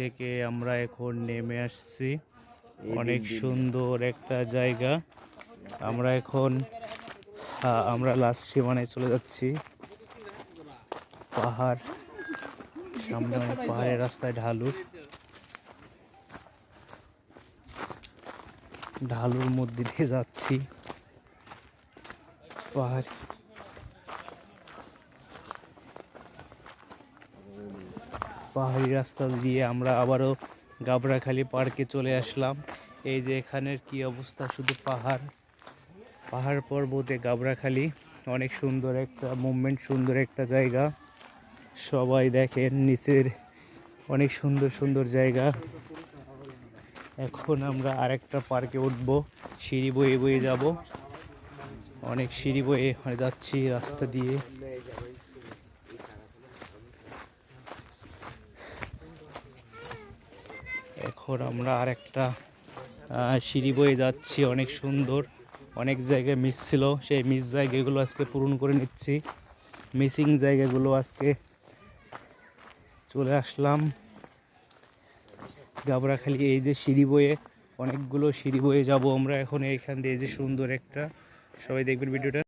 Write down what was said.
থেকে আমরা এখন নেমে আসছি। অনেক সুন্দর একটা জায়গা। আমরা এখন আমরা লাস্ট সীমানায় চলে যাচ্ছি। পাহাড় সামনে পাহাড়ের রাস্তায় ঢালু। ঢালুর মধ্যে দিয়ে যাচ্ছি। পাহাড়। পাহাড়ি রাস্তা দিয়ে আমরা আবারও গাবড়াখালি পার্কে চলে আসলাম। এই যে এখানের কি অবস্থা? শুধু পাহাড়। পাহাড় পর্বতে গাবড়াখালি অনেক সুন্দর একটা মুভমেন্ট সুন্দর একটা জায়গা। সবাই দেখেন নিচের অনেক সুন্দর সুন্দর জায়গা। এখন আমরা আরেকটা পার্কে উঠব। সিঁড়ি বয়ে বয়ে যাব। অনেক সিঁড়ি বয়ে যাচ্ছি রাস্তা দিয়ে। এখন আমরা আরেকটা আহ, সিঁড়ি বয়ে যাচ্ছি। অনেক সুন্দর অনেক জায়গায় মিস ছিল। সেই মিস জায়গাগুলো আজকে পূরণ করে নিচ্ছি। মিসিং জায়গাগুলো আজকে চলে আসলাম। গাবড়াখালি এই যে সিঁড়ি বয়ে অনেকগুলো সিঁড়ি বয়ে যাব আমরা এখন। এইখান দিয়ে যে সুন্দর একটা সবাই দেখবেন ভিডিওটা